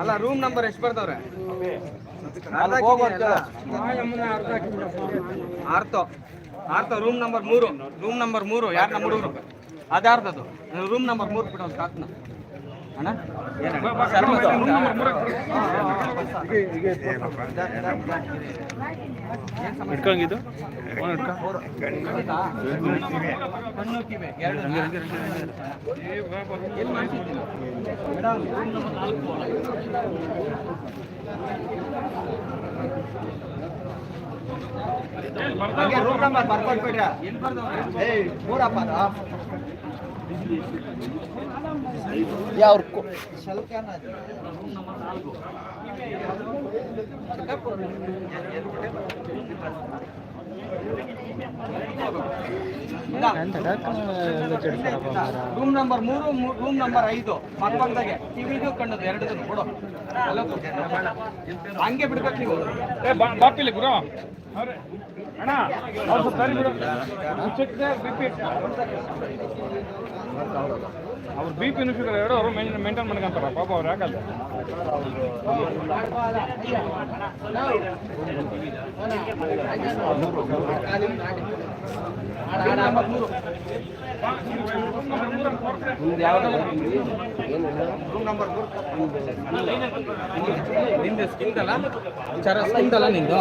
ಅಲ್ಲ room number ಎಷ್ಟು ಬರ್ತಾವ್ರೆ? ಆರ್ತೋ ಆರ್ತೋ ರೂಮ್ ನಂಬರ್ ಮೂರು. ರೂಮ್ ನಂಬರ್ ಮೂರು. ಯಾರ ನಮ್ಮ ಹುಡುಗರು? ಅದಾರ್ದದು ರೂಮ್ ನಂಬರ್ ಮೂರು ಬಿಡೋದು ಕಾಕ್ನ. ಅಣ್ಣ? ಹಿಡ್ಕೊಂಗಿದ್ದು ರೂಮ್ ನಂಬರ್ ಎಲ್ಲಿ ಬರ್ದವ್ರೆ ಏಯ್ ಮೂರಪ್ಪ ಯಾವ ರೂಮ್ ನಂಬರ್ ಮೂರು ರೂಮ್ ನಂಬರ್ ಐದು. ಮತ್ತೊಂದಾಗೆ. ಟಿವಿದು ಕಣ್ಣದು ಎರಡು ಕೊಡು. ಹಂಗೆ ಬಿಡ್ಬೇಕು ನೀವು. ಬಾಪಿಲಿ ಗುರು. ಅಣ್ಣ ಅವ್ರು ಸ್ವಲ್ಪ ಸರಿ ಬಿಡು ಚೆಕ್ ಬಿ ಪಿ ಅವ್ರು ಬಿ ಪಿ ಶುಗರ್ ಎರಡು ಅವರು ಮೇಂಟೈನ್ ಮಾಡ್ಕೊಂತಾರ ಪಾಪ ಅವ್ರು ಯಾಕಲ್ಲ ರೂಮ್ ಮೂರು ರೂಮ್ ನಂಬರ್ ಮೂರು ನಿಂದು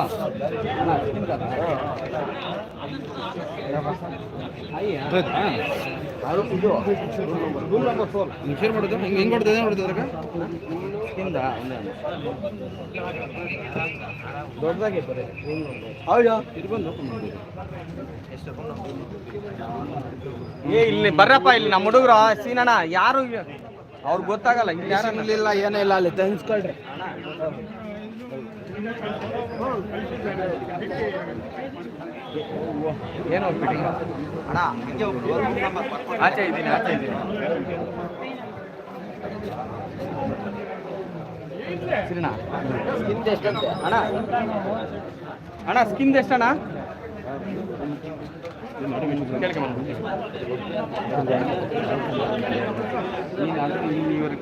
ಶೇರ್ ಮಾಡೋದು ಹಿಂಗೆ ಹೆಂಗೆ ಹೊಡ್ತದೆ ಅದ್ರಾಗ ದೊಡ್ಡದಾಗಿ ಬರೀ ಹೌದಾ. ಏ ಇಲ್ಲಿ ಬರ್ರಪ್ಪ ಇಲ್ಲಿ ನಮ್ಮ ಹುಡುಗರು ಸೀನಣ್ಣ ಯಾರು ಅವ್ರಿಗೆ ಗೊತ್ತಾಗಲ್ಲ ಇಲ್ಲಿ ಯಾರು ಇಲ್ಲ? ಏನಿಲ್ಲ ಅಲ್ಲಿ ತೆನ್ಸ್ಕೊಳ್ರಿ ಏನು ಹೋಗ್ಬಿಡಿ ಅಣ್ಣ ಹಿಂಗೆ ಆಚೆ ಇದ್ದೀನಿ ಆಚೆ ಇದ್ದೀನಿ. ಸರಿನಾ ಸ್ಕಿನ್ ಎಷ್ಟಂತೆ ಅಣ್ಣ ಅಣ್ಣ ಸ್ಕಿನ್ ಎಷ್ಟಣ್ಣ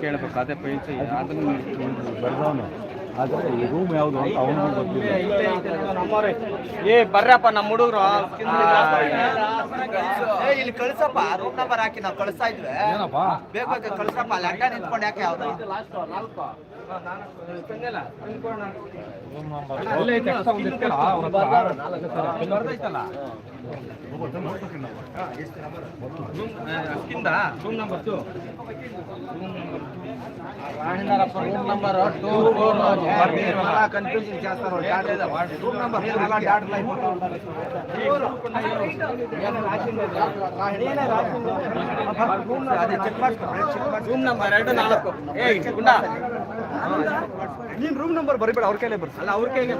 ಕೇಳಬೇಕು. ಅದೇ ಪೈಸೆ ಅದನ್ನು ಆದರೆ ಈ ರೂಮ್ ಯಾವುದು ಅಂತ ಅವನು ಗೊತ್ತಿಲ್ಲ. ಏ ಬರ್ರಪ್ಪ ನಮ್ಮ ಹುಡುಗರು. ಇಲ್ಲಿ ಕಳ್ಸಪ್ಪ. ರೂಮ್ ನಂಬರ್ ಹಾಕಿ ನಾವು ಕಳಿಸ್ತಾ ಇದ್ವಿ. ಏನಪ್ಪ? ಬೇಗ ಕಳ್ಸಪ್ಪ. ಅಲ್ಲಿ ಅಡ್ಡ ನಿಂತ್ಕೊಂಡು ಯಾಕೆ ಯಾವ್ದು? Room number two room number two four అలా కన్ఫ్యూజన్ చేస్తారు. రూమ్ నంబర్ అలా డాటర్లు ನೀನ್ ರೂಮ್ ನಂಬರ್ ಬರಿಬೇಡ ಅವ್ರ ಕೈಲೇ ಬರ್ಸ. ಅಲ್ಲ ಅವ್ರ ಕೈಗೆ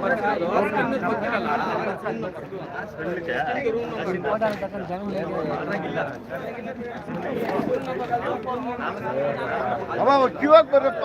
ಅವ ಕ್ಯೂ ಆಗಿ ಬರ್ರಪ್ಪ.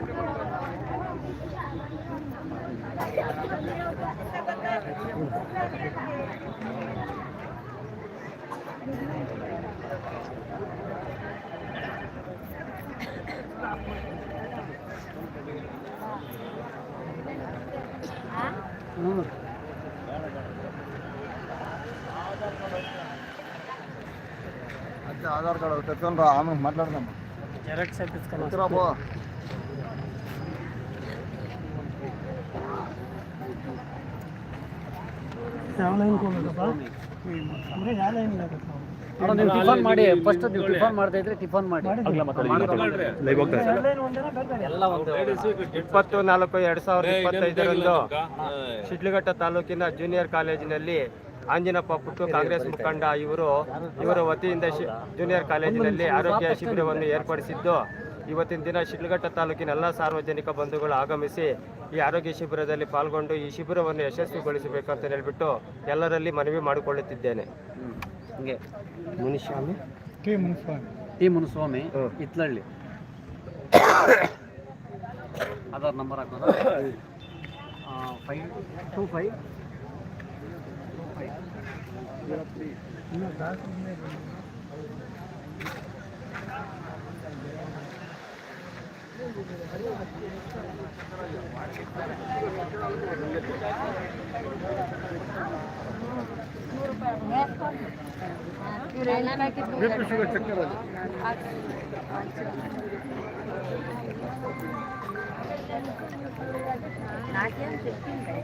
ఆధార్ కార్డు తెచ్చుకొని రా ఆమె మాట్లాడదాం ಇಪ್ಪತ್ತು ನಾಲ್ಕು ಎರಡ್ ಸಾವಿರದ ಇಪ್ಪತ್ತೈದರಂದು ಶಿಡ್ಲಘಟ್ಟ ತಾಲೂಕಿನ ಜೂನಿಯರ್ ಕಾಲೇಜಿನಲ್ಲಿ ಆಂಜಿನಪ್ಪ ಪುಟ್ಟು ಕಾಂಗ್ರೆಸ್ ಮುಖಂಡ ಇವರು ಇವರ ವತಿಯಿಂದ ಜೂನಿಯರ್ ಕಾಲೇಜಿನಲ್ಲಿ ಆರೋಗ್ಯ ಶಿಬಿರವನ್ನು ಏರ್ಪಡಿಸಿದ್ದು. ಇವತ್ತಿನ ದಿನ ಶಿಡ್ಲಘಟ್ಟ ತಾಲೂಕಿನ ಎಲ್ಲ ಸಾರ್ವಜನಿಕ ಬಂಧುಗಳು ಆಗಮಿಸಿ ಈ ಆರೋಗ್ಯ ಶಿಬಿರದಲ್ಲಿ ಪಾಲ್ಗೊಂಡು ಈ ಶಿಬಿರವನ್ನು ಯಶಸ್ವಿಗೊಳಿಸಬೇಕಂತ ಹೇಳ್ಬಿಟ್ಟು ಎಲ್ಲರಲ್ಲಿ ಮನವಿ ಮಾಡಿಕೊಳ್ಳುತ್ತಿದ್ದೇನೆ. ಹಂಗೆ ಮುನಿಸ್ವಾಮಿ. ಟಿ ಮುನಿಸ್ವಾಮಿ. ಇತ್ಲಳ್ಳಿ ಆಧಾರ್ ನಂಬರ್ ಹಾಕೋದ. Five two five Yetmiş lira çeker hadi. Nakyam çektim ben.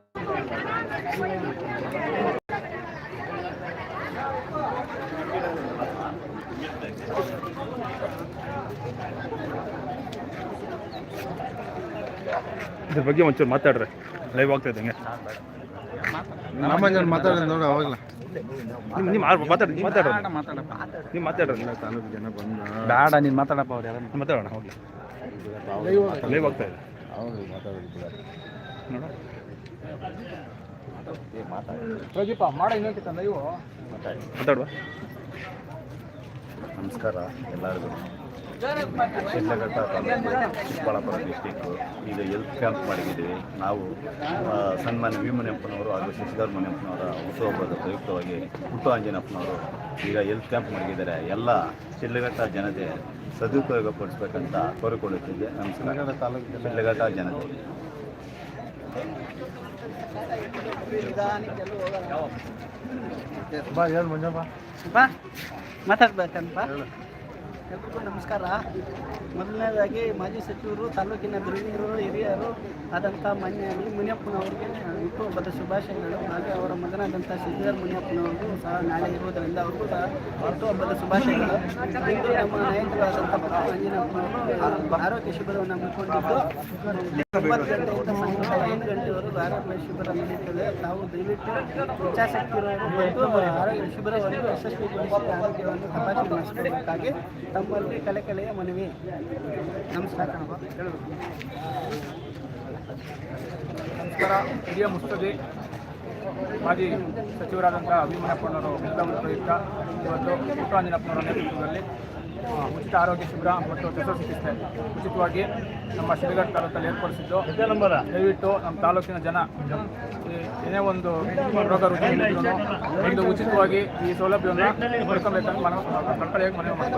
ಇದ್ರ ಬಗ್ಗೆ ಒಂಚೂರು ಮಾತಾಡ್ರಿ. ಲೈವ್ ಆಗ್ತಾ ಇದ್ದಂಗೆ. ರಾಮಾಂಜನ್ ಮಾತಾಡಿದ್ ನೋಡು ಅವಾಗಲ. ನಿಮ್ಮ ನಿಮ್ಮ ಮಾತಾಡಿ ನೀವು ಮಾತಾಡ್ರಿ ನೀವು ಮಾತಾಡ್ರಿ. ತಾಲೂಕು ಜನ ಬಂದ ಬೇಡ ನೀನು ಮಾತಾಡಪ್ಪ ಅವ್ರು ಯಾರನ್ನ. ಮಾತಾಡೋಣ ಹೋಗ್ಲಿ. ಲೈವ್ ಆಗ್ತಾ ಇದೆ. ಹೌದು ಮಾತಾಡಿದ್ರು ಪ್ರದೀಪ ಮಾಡ ಇನ್ನೊಂದು ನೀವು ಮಾತಾಡುವ. ನಮಸ್ಕಾರ ಎಲ್ಲರಿಗೂ. ಶಿಡ್ಲಘಟ್ಟ ತಾಲೂಕು ಚಿಕ್ಕಬಳ್ಳಾಪುರ ಡಿಸ್ಟಿಕ್ಕು ಈಗ ಹೆಲ್ತ್ ಕ್ಯಾಂಪ್ ಮಾಡಿದ್ದೀವಿ ನಾವು ಸನ್ಮಾನ್ಯ ವಿ ಮುನಿಯಪ್ಪನವರು ಹಾಗೂ ಶಶಿಧರ್ ಮುನಿಯಪ್ಪನವರ ಹುಟ್ಟುಹಬ್ಬದ ಪ್ರಯುಕ್ತವಾಗಿ ಹುಟ್ಟು ಆಂಜನಪ್ಪನವರು ಈಗ ಹೆಲ್ತ್ ಕ್ಯಾಂಪ್ ಮಾಡಿದ್ದಾರೆ. ಎಲ್ಲ ಶಿಡ್ಲಘಟ್ಟ ಜನತೆ ಸದುಪಯೋಗ ಪಡಿಸ್ಬೇಕಂತ ಕೋರಿಕೊಳ್ಳುತ್ತಿದ್ದೆ. ನಮಸ್ಕಾರ. ತಾಲೂಕು ಶಿಡ್ಲಘಟ್ಟ ಜನತೆ. ಬಾ ಹೇಳು ಮಂಜಪ್ಪ ಮಾತಾಡ್ಬೇಕಂತ ಎಲ್ರಿಗೂ ನಮಸ್ಕಾರ. ಮೊದಲನೇದಾಗಿ ಮಾಜಿ ಸಚಿವರು, ತಾಲೂಕಿನ ಧುರೀಣರು ಹಿರಿಯರು ಆದಂಥ ಮಾನ್ಯ ವಿ ಮುನಿಯಪ್ಪನವರಿಗೆ ಹುಟ್ಟುಹಬ್ಬದ ಶುಭಾಶಯಗಳು ಹಾಗೆ ಅವರ ಮಗನಾದಂಥ ಶ್ರೀಧರ್ ಮುನಿಯಪ್ಪನವ್ರಿಗೂ ಸಹ ನಾಳೆ ಇರುವುದರಿಂದ ಅವ್ರಿಗೂ ಸಹ ಹುಟ್ಟುಹಬ್ಬದ ಶುಭಾಶಯಗಳು ಇಂದು ನಮ್ಮ ನಾಯಕರಾದಂಥ ಪಟ್ಟು ಅಂಜನಪ್ಪನವರು ಆರೋಗ್ಯ ಶಿಬಿರವನ್ನು ಹಮ್ಮಿಕೊಂಡಿದ್ದು. ಒಂಬತ್ತು ಗಂಟೆಯಿಂದ ಸಾಯಂಕಾಲ ಐದು ಗಂಟೆವರೆಗೂ ಆರೋಗ್ಯ ಶಿಬಿರ ನಡೆಯುತ್ತದೆ. ತಾವು ದಯವಿಟ್ಟು ಇಚ್ಛಾಶಕ್ತಿ ಬಂದು ಆರೋಗ್ಯ ಶಿಬಿರವನ್ನು ಯಶಸ್ವಿಗೊಳಿಸಿ ಆರೋಗ್ಯವನ್ನು ತಪಾಸಣೆ ಮಾಡಿಸಬೇಕಾಗಿ ತಮ್ಮಲ್ಲಿ ಕಲೆಕಲೆಯ ಮನವಿ. ನಮಸ್ಕಾರ ನಮಸ್ಕಾರ. ಹಿರಿಯ ಮುಸ್ತದಿ ಮಾಜಿ ಸಚಿವರಾದಂಥ ಅಭಿಮಾನಪ್ಪನವರು ಪ್ರಯುಕ್ತ. ಇವತ್ತು ಪುಟ್ಟರಾಂಜನಪ್ಪನವರ ನೇತೃತ್ವದಲ್ಲಿ ಉಚಿತ ಆರೋಗ್ಯ ಶಿಬಿರ ಮತ್ತು ಚಿಕಿತ್ಸೆ ಉಚಿತವಾಗಿ ನಮ್ಮ ಶಿವಗಡ ತಾಲೂಕಲ್ಲಿ ಏರ್ಪಡಿಸಿದ್ದು ದಯವಿಟ್ಟು ನಮ್ಮ ತಾಲೂಕಿನ ಜನ ಏನೇ ಒಂದು ರೋಗ ಒಂದು ಉಚಿತವಾಗಿ ಈ ಸೌಲಭ್ಯವನ್ನು ಪಡ್ಕೊಬೇಕಂತ ಮನವಿ ಕಳ್ಕಳಿಯಾಗಿ ಮನವಿ ಮಾಡ್ತೀನಿ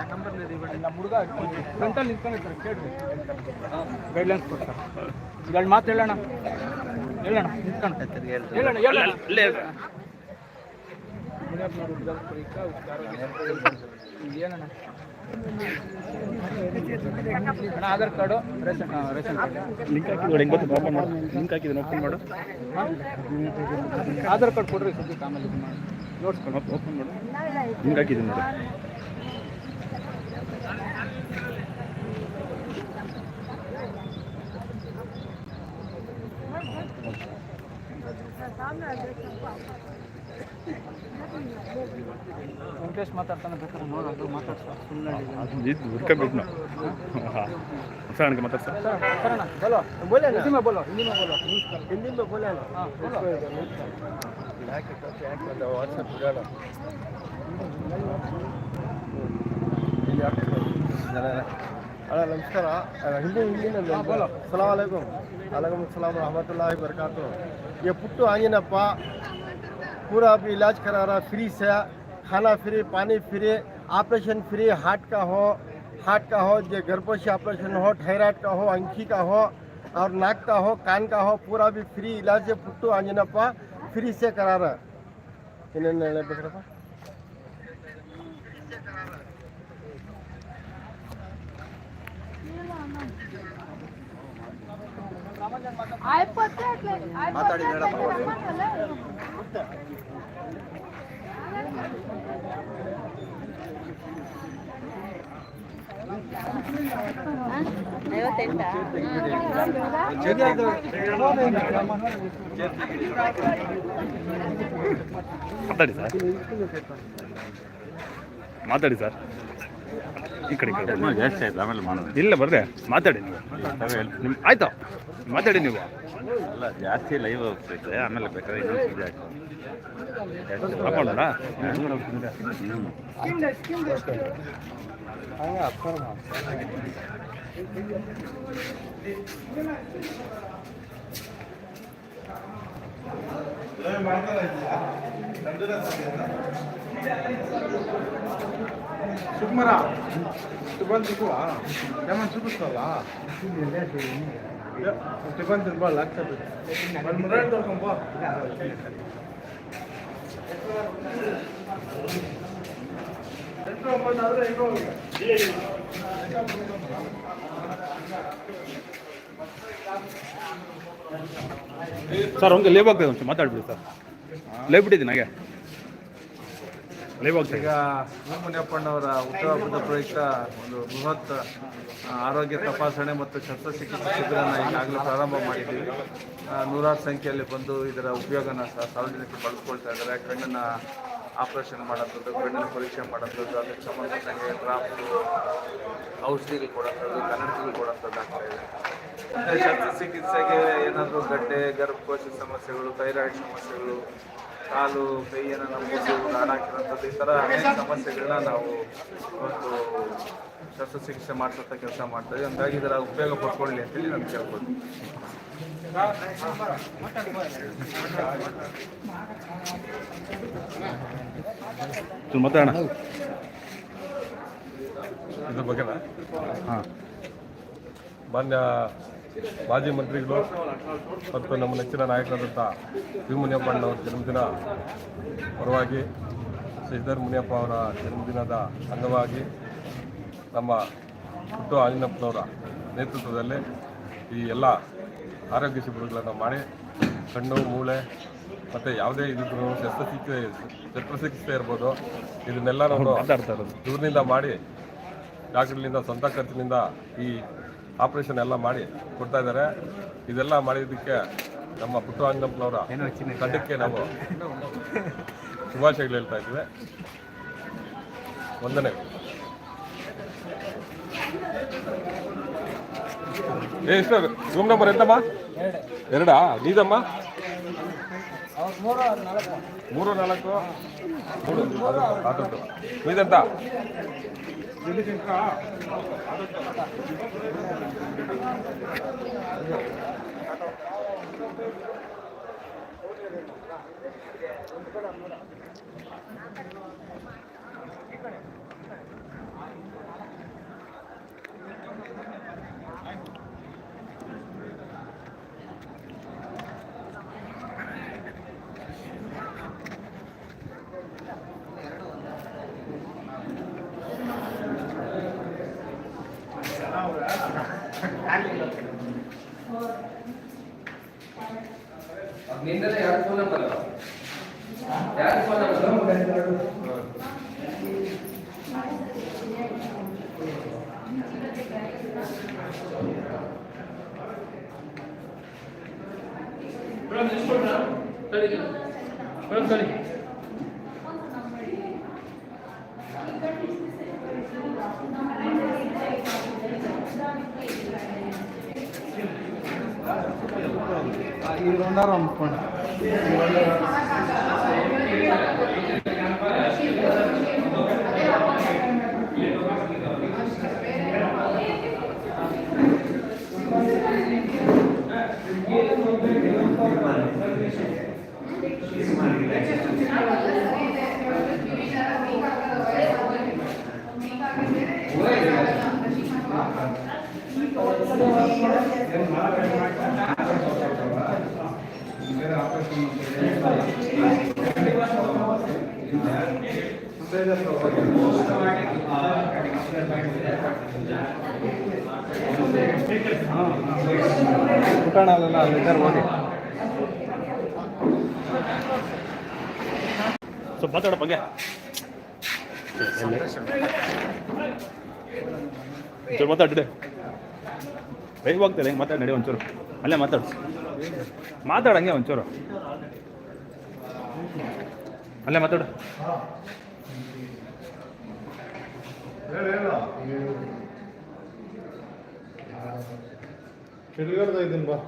ನಮ್ಮ ಹುಡುಗ ಫ್ರಂಟಲ್ಲಿ ನಿಂತ್ಕೊಂಡಿರ್ತಾರೆ ಕೇಳ್ರಿ ಗೈಡ್ಲೈನ್ಸ್ ಕೊಡ್ತಾರೆ ಎರಡು ಮಾತು ಹೇಳೋಣ ಹೇಳೋಣ ನಿಂತ್ಕೊಂಡು ಹೇಳೋಣ ಏನಣ್ಣ ಅಣ್ಣ Aadhaar card ration ration card link ಹಾಕಿದ್ರೆ ಹೆಂಗೆ ಗೊತ್ತು ಓಪನ್ ಮಾಡು. ಲಿಂಕ್ ಹಾಕಿದ್ರೆ ಓಪನ್ ಮಾಡು. ಆಧಾರ್ ಕಾರ್ಡ್ ಕೊಡ್ರಿ ಸದ್ಯಕ್ಕೆ ಆಮೇಲೆ ಇದು ಮಾಡಿ ನೋಡ್ಸ್ಕೊಂಡು ಓಪನ್ ಮಾಡು. ಲಿಂಕ್ ಹಾಕಿದ್ದೀನಿ ನೋಡಿ ವೆಂಕಟೇಶ್ ಮಾತಾಡ್ತಾನೆ ಬೇಕಾದ್ರೆ ನೋಡೋದು ಮಾತಾಡ್ಸೋ ಹುಡ್ಕಬಿಟ್ನು ಸರ್ ಮತ್ತೆ ಸರ್ ಕರೋಣ बोलो बोले हिंदी में बोलो हिंदी में बोलो हिंदी में बोले हाँ बोलो ಅಣ್ಣ ನಮಸ್ಕಾರ ಅಣ್ಣ, ಹಿಂದಿ ಹಿಂದಿನಲ್ಲಿ ಸಲಾಮ್ ಅಲೈಕುಮ್ अलैकुम अस्सलाम रहमतुल्लाहि वबरकातुह ये पुट्टू आंजनप्पा पूरा अभी इलाज करा रहा फ्री से खाना फ्री पानी फ्री ऑपरेशन फ्री हार्ट का हो हार्ट का हो जो गर्भोशी ऑपरेशन हो थायराइड का हो अंखी का हो और नाक का हो कान का हो पूरा भी फ्री इलाज फुट्टू अंजनप्पा फ्री से करा रहा इन्हें आई पता है क्या आई पता है क्या ಮಾತಾಡಿ ಸರ್. ಮಾತಾಡಿ ಸರ್. ಈ ಕಡೆ ಈ ಕಡೆ ಜಾಸ್ತಿ ಆಯ್ತು ಆಮೇಲೆ ಮಾಡೋದು ಇಲ್ಲ ಬರ್ರೆ ಮಾತಾಡಿ ನೀವು. ನಿಮ್ಮ ಆಯ್ತು? ಮಾತಾಡಿ ನೀವು. ಅಲ್ಲ ಜಾಸ್ತಿ ಲೈವ್ ಹೋಗ್ತೈತೆ ಆಮೇಲೆ ಬೇಕಾದ್ರೆ ಇನ್ನೊಂದು ಸುಕುಮಾರ ಬಂದಿಲ್ವಾ ಲೆಮನ್ ಸಿಗುತ್ತಲ್ಲ ಟಿಫನ್ ತಿನ್ಬಾರ್ದು ಆಗ್ತದೆ ಸರ್, ಹಂಗೆ ಲೇಬ್ ಆಗ್ತದೆ ಒಂಚೂರು ಮಾತಾಡ್ಬಿಡಿ ಸರ್. ಲೇಬ್ ಬಿಟ್ಟಿದ್ದೀನಿ ಹಾಗೆ. ಈಗ ಮುನಿಯಪ್ಪಣ್ಣವರ ಹುಟ್ಟುಹಬ್ಬದ ಪ್ರಯುಕ್ತ ಒಂದು ಬೃಹತ್ ಆರೋಗ್ಯ ತಪಾಸಣೆ ಮತ್ತು ಶಸ್ತ್ರಚಿಕಿತ್ಸೆ ಶಿಬಿರನ ಈಗಾಗಲೇ ಪ್ರಾರಂಭ ಮಾಡಿದ್ದೀವಿ. ನೂರಾರು ಸಂಖ್ಯೆಯಲ್ಲಿ ಬಂದು ಇದರ ಉಪಯೋಗನ ಸಾರ್ವಜನಿಕರು ಬಳಸ್ಕೊಳ್ತಾ ಇದ್ದಾರೆ. ಕಣ್ಣಿನ ಆಪರೇಷನ್ ಮಾಡೋಂಥದ್ದು, ಕಣ್ಣಿನ ಪರೀಕ್ಷೆ ಮಾಡೋಂಥದ್ದು, ಅದಕ್ಕೆ ಸಂಬಂಧಪಟ್ಟಂಗೆ ಡ್ರಾಪ್ಸು ಔಷಧಿಗಳು ಕೊಡೋಂಥದ್ದು ಕನ್ನಡಗಳು ಕೊಡೋಂಥದ್ದು ಆಗ್ತಾ ಇದೆ. ಶಸ್ತ್ರಚಿಕಿತ್ಸೆಗೆ ಏನಾದರೂ ಗಡ್ಡೆ, ಗರ್ಭಕೋಶ ಸಮಸ್ಯೆಗಳು, ಥೈರಾಯ್ಡ್ ಸಮಸ್ಯೆಗಳು ಕಾಲು ಕೈ ನಮ್ಮದು ಮುರಿದು ಹಾಳಾಕಿರೋಂಥದ್ದು ಈ ಥರ ಅನೇಕ ಸಮಸ್ಯೆಗಳನ್ನ ನಾವು ಒಂದು ಶಸ್ತ್ರಚಿಕಿತ್ಸೆ ಮಾಡಿಸೋಂಥ ಕೆಲಸ ಮಾಡ್ತೀವಿ ಹಂಗಾಗಿ ಇದರ ಉಪಯೋಗ ಪಡ್ಕೊಳ್ಳಿ ಅಂತೇಳಿ ನಾನು ಕೇಳ್ಬೋದು ಮಾತಾಡೋಣ. ಇದ್ರ ಬಗ್ಗೆನಾ ಹಾಂ. ಮಾನ್ಯ ಮಾಜಿ ಮಂತ್ರಿಗಳು ಮತ್ತು ನಮ್ಮ ನೆಚ್ಚಿನ ನಾಯಕರಾದಂಥ ವಿ. ಮುನಿಯಪ್ಪಣ್ಣವರ ಜನ್ಮದಿನ ಪರವಾಗಿ ಶ್ರೀಧರ್ ಮುನಿಯಪ್ಪ ಅವರ ಜನ್ಮದಿನದ ಅಂಗವಾಗಿ ನಮ್ಮ ಪುಟ್ಟು ಆಂಜನಪ್ಪನವರ ನೇತೃತ್ವದಲ್ಲಿ ಈ ಎಲ್ಲ ಆರೋಗ್ಯ ಶಿಬಿರಗಳನ್ನು ಮಾಡಿ ಕಣ್ಣು ಮೂಳೆ ಮತ್ತು ಯಾವುದೇ ಇದ್ರೂ ಶಸ್ತ್ರಚಿಕಿತ್ಸೆ ಶಸ್ತ್ರಚಿಕಿತ್ಸೆ ಇರ್ಬೋದು. ಇದನ್ನೆಲ್ಲ ನಾವು ದೂರದಿಂದ ಮಾಡಿ ಡಾಕ್ಟರ್ಲಿಂದ ಸ್ವಂತ ಖರ್ಚಿನಿಂದ ಈ ಆಪರೇಷನ್ ಎಲ್ಲ ಮಾಡಿ ಕೊಡ್ತಾ ಇದ್ದಾರೆ. ಇದೆಲ್ಲ ಮಾಡಿದ್ದಕ್ಕೆ ನಮ್ಮ ಪುಟ್ಟರಂಗಪ್ಪನವರ ತಂಡಕ್ಕೆ ನಾವು ಶುಭಾಶಯಗಳು ಹೇಳ್ತಾ ಇದ್ದೇವೆ. ವಂದನೆ. ಏ ಎಷ್ಟು ರೂಮ್ ನಂಬರ್ ಎಂತಮ್ಮ? ಎರಡಾ? ನೀದಮ್ಮ? ಮೂರು ನಾಲ್ಕು. ಮೂರು 늘리니까. ನಿಂದನ ಯಾರು ಫೋನ್ ನಂಬರ್ ಯಾರು ಫೋನ್ ನಂಬರ್ ಮೇಡಮ್ ಸರಿ ಮೇಡಮ್ ಸರಿ ఇది రెండారు అమ్ముకోండి Thank you. ಆದದ್ದು ನೀದಂತ ಸ್ವಲ್ಪ ಮಾತಾಡೋ ಬಗ್ಗೆ ಬೇಗ ಹೋಗ್ತಾರೆ ಹೆಂಗೆ ಮಾತಾಡಿ ನಡಿ ಒಂಚೂರು. ಅಲ್ಲೇ ಮಾತಾಡು. ಮಾತಾಡಂಗೆ ಒಂಚೂರು. ಅಲ್ಲೇ ಮಾತಾಡು. ಇದ್ದೀನಿ ಬಾ.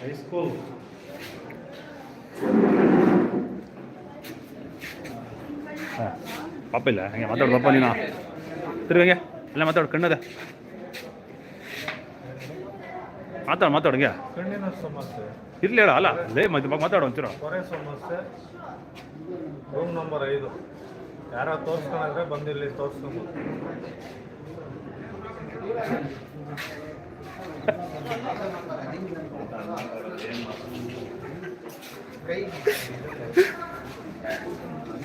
ಹೈಸ್ಕೂಲ್ ಹಾಂ ಪಾಪ ಇಲ್ಲ ಹಂಗೆ ಮಾತಾಡು ಪಾಪ ನೀನು. ತಿರ್ಗಿ ಎಲ್ಲ ಅಲ್ಲೇ ಮಾತಾಡು ಕಣ್ಣದೆ. ಮಾತಾಡು ಮಾತಾಡು ಹಂಗೆ. ಕಣ್ಣಿನ ಸಮಸ್ಯೆ. ಇರ್ಲಿ ಹೇಳ ಅಲ್ಲ ಲೇ ಮತ್ತೆ ಮಾತಾಡು ಒಂಚೂರು. ಕೊರೆ ಸಮಸ್ಯೆ. ರೂಮ್ ನಂಬರ್ ಐದು. ಯಾರ ತೋರಿಸ್ಕೊಂಡ್ರೆ ಬಂದಿಲ್ಲಿ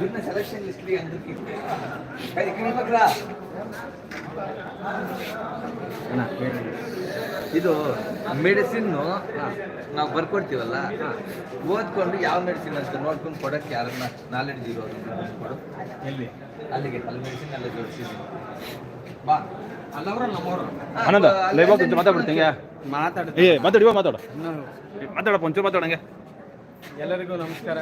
ದುಡ್ಡ ಸೆಲೆಕ್ಷನ್ ಲಿಸ್ಟ್ಲಿ ಅಂದಕ್ಕೆ ಕೈ ಮಕ್ಕಳ. ಇದು ಮೆಡಿಸಿನ್ ನಾವು ಬರ್ಕೊಡ್ತೀವಲ್ಲ ಓದ್ಕೊಂಡು ಯಾವ ಮೆಡಿಸಿನ್ ಅಂತ ನೋಡ್ಕೊಂಡು ಕೊಡಕ್ಕೆ ಯಾರನ್ನ ನಾಲೆಡ್ಜ್ ಇರೋದು ಕೊಡು. ಎಲ್ಲಿ? ಅಲ್ಲಿಗೆ ಅಲ್ಲಿ ಮೆಡಿಸಿನ್ ಎಲ್ಲ ಜೋಡಿಸಿದ್ದೀನಿ ಬಾ. ಅಲ್ಲವರು ನಮ್ಮವರು. ಆನಂದ ಲೈವ್ ಮಾತಾಡ್ಬಿಡ್ತೀನಿ ಮಾತಾಡ ಏ ಮಾತಾಡಿ ಇವಾಗ ಮಾತಾಡು. ಮಾತಾಡಪ್ಪ ಒಂಚೂರು ಮಾತಾಡಂಗೆ ಎಲ್ಲರಿಗೂ ನಮಸ್ಕಾರ.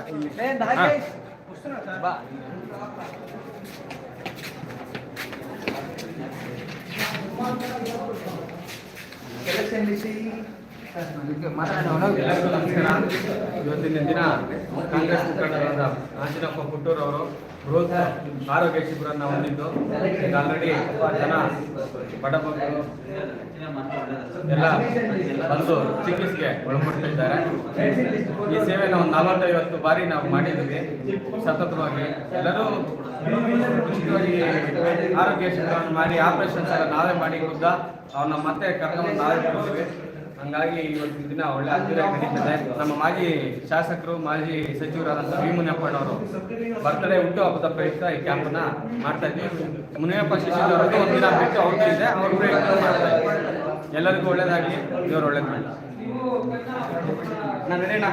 ಇವತ್ತಿನ ದಿನ ಕಾಂಗ್ರೆಸ್ ಮುಖಂಡರಾದ ಆಂಜನಪ್ಪ ಪುಟ್ಟೂರ್ ಅವರು ಬೃಹತ್ ಆರೋಗ್ಯ ಶಿಬಿರವನ್ನು ಹೊಂದಿದ್ದು. ಈಗ ಆಲ್ರೆಡಿ ಜನ ಬಡಬಗ್ಗರು ಎಲ್ಲ ಬಂದು ಚಿಕಿತ್ಸೆಗೆ ಒಳಪಡ್ತಿದ್ದಾರೆ. ಈ ಸೇವೆನ ಒಂದು ನಲವತ್ತೈವತ್ತು ಬಾರಿ ನಾವು ಮಾಡಿದ್ದೀವಿ. ಸತತವಾಗಿ ಎಲ್ಲರೂ ಆರೋಗ್ಯ ಶಿಬಿರವನ್ನು ಮಾಡಿ ಆಪರೇಷನ್ಸ್ ಎಲ್ಲ ನಾವೇ ಮಾಡಿ ಖುದ್ದ. ಅವನ್ನ ಮತ್ತೆ ಕರ್ಕೊಂಡು ನಾವೇ ಬರ್ತೀವಿ. ಹಂಗಾಗಿ ಇವತ್ತಿನ ದಿನ ಒಳ್ಳೆ ನಡೀತದೆ. ನಮ್ಮ ಮಾಜಿ ಶಾಸಕರು ಮಾಜಿ ಸಚಿವರಾದಂಥ ವಿ ಮುನಿಯಪ್ಪನವರು ಬರ್ತಡೇ ಹುಟ್ಟು ಹಬ್ಬದ ಪ್ರಯುಕ್ತ ಈ ಕ್ಯಾಂಪನ್ನ ಮಾಡ್ತಾ ಇದ್ವಿ. ಮುನಿಯಪ್ಪ ಒಂದು ದಿನ ಬಿಟ್ಟು ಅವ್ರದ್ದು ಇದೆ. ಅವ್ರ ಮಾಡ್ತಾ ಇದ್ವಿ ಎಲ್ಲರಿಗೂ ಒಳ್ಳೇದಾಗಲಿ. ಇವರು ಒಳ್ಳೇದು ಮಾಡಿ ನಾನು ರೆಡಿನಾ